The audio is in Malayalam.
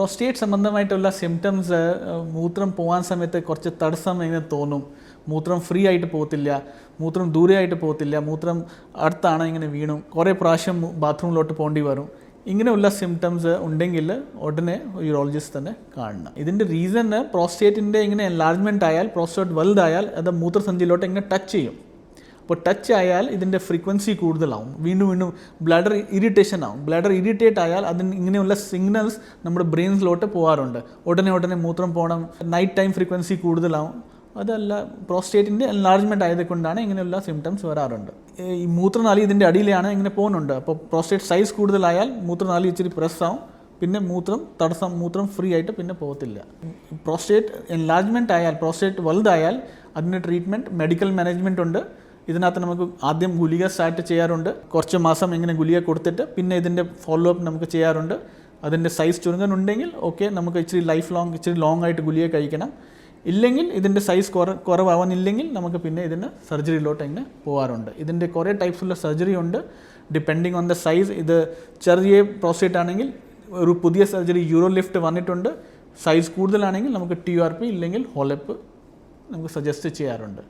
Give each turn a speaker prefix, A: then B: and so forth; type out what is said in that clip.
A: പ്രോസ്റ്റേറ്റ് സംബന്ധമായിട്ടുള്ള സിംറ്റംസ് മൂത്രം പോകാൻ സമയത്ത് കുറച്ച് തടസ്സം ഇങ്ങനെ തോന്നും. മൂത്രം ഫ്രീ ആയിട്ട് പോകത്തില്ല മൂത്രം ദൂരെ ആയിട്ട് പോകത്തില്ല മൂത്രം അടുത്താണ് ഇങ്ങനെ വീണു കുറേ പ്രാവശ്യം ബാത്റൂമിലോട്ട് പോകേണ്ടി വരും. ഇങ്ങനെയുള്ള സിംറ്റംസ് ഉണ്ടെങ്കിൽ ഉടനെ യൂറോളജിസ്റ്റ് തന്നെ കാണണം. ഇതിന്റെ റീസണ് പ്രോസ്റ്റേറ്റിന്റെ ഇങ്ങനെ എൻലാർജ്മെന്റ് ആയാൽ പ്രോസ്റ്റേറ്റ് വലുതായാൽ അത് മൂത്രസഞ്ചിയിലോട്ട് ഇങ്ങനെ ടച്ച് ചെയ്യും. അപ്പോൾ ടച്ച് ആയാൽ ഇതിന്റെ ഫ്രീക്വൻസി കൂടുതലാവും. വീണ്ടും വീണ്ടും ബ്ലഡർ ഇറിറ്റേഷൻ ആവും. ബ്ലഡർ ഇറിറ്റേറ്റ് ആയാൽ അതിന് ഇങ്ങനെയുള്ള സിഗ്നൽസ് നമ്മുടെ ബ്രെയിൻസിലോട്ട് പോകാറുണ്ട് ഉടനെ ഉടനെ മൂത്രം പോകണം നൈറ്റ് ടൈം ഫ്രീക്വൻസി കൂടുതലാവും. അതല്ല പ്രോസ്റ്റേറ്റിന്റെ എൻലാർജ്മെന്റ് ആയതുകൊണ്ടാണ് ഇങ്ങനെയുള്ള സിംറ്റംസ് വരാറുണ്ട്. ഈ മൂത്രനാളി ഇതിന്റെ അടിയിലാണ് ഇങ്ങനെ പോകുന്നുണ്ട്. അപ്പോൾ പ്രോസ്റ്റേറ്റ് സൈസ് കൂടുതലായാൽ മൂത്രനാളി ഇച്ചിരി പ്രസ്സാവും പിന്നെ മൂത്രം തടസ്സം മൂത്രം ഫ്രീ ആയിട്ട് പിന്നെ പോകത്തില്ല. പ്രോസ്റ്റേറ്റ് എൻലാർജ്മെന്റ് ആയാൽ പ്രോസ്റ്റേറ്റ് വലുതായാൽ അതിന്റെ ട്രീറ്റ്മെന്റ് മെഡിക്കൽ മാനേജ്മെന്റ് ഉണ്ട്. ഇതിനകത്ത് നമുക്ക് ആദ്യം ഗുളിക സ്റ്റാർട്ട് ചെയ്യാറുണ്ട്. കുറച്ച് മാസം ഇങ്ങനെ ഗുളിക കൊടുത്തിട്ട് പിന്നെ ഇതിന്റെ ഫോളോ അപ്പ് നമുക്ക് ചെയ്യാറുണ്ട്. അതിന്റെ സൈസ് ചുരുങ്ങാനുണ്ടെങ്കിൽ ഓക്കെ നമുക്ക് ഇച്ചിരി ലൈഫ് ലോങ് ഇച്ചിരി ലോങ് ആയിട്ട് ഗുളിക കഴിക്കണം. ഇല്ലെങ്കിൽ ഇതിന്റെ സൈസ് കുറ കുറവാവുന്നില്ലെങ്കിൽ നമുക്ക് പിന്നെ ഇതിന് സർജറിയിലോട്ട് ഇങ്ങനെ പോകാറുണ്ട് ഇതിന്റെ കുറേ ടൈപ്സുള്ള സർജറി ഉണ്ട്. ഡിപ്പെൻഡിങ് ഓൺ ദ സൈസ് ഇത് ചെറിയ പ്രോസ്റ്റേറ്റ് ആണെങ്കിൽ ഒരു പുതിയ സർജറി യൂറോ ലിഫ്റ്റ് വന്നിട്ടുണ്ട്. സൈസ് കൂടുതലാണെങ്കിൽ നമുക്ക് ടി ആർ പി ഇല്ലെങ്കിൽ ഹോളപ്പ് നമുക്ക് സജസ്റ്റ് ചെയ്യാറുണ്ട്.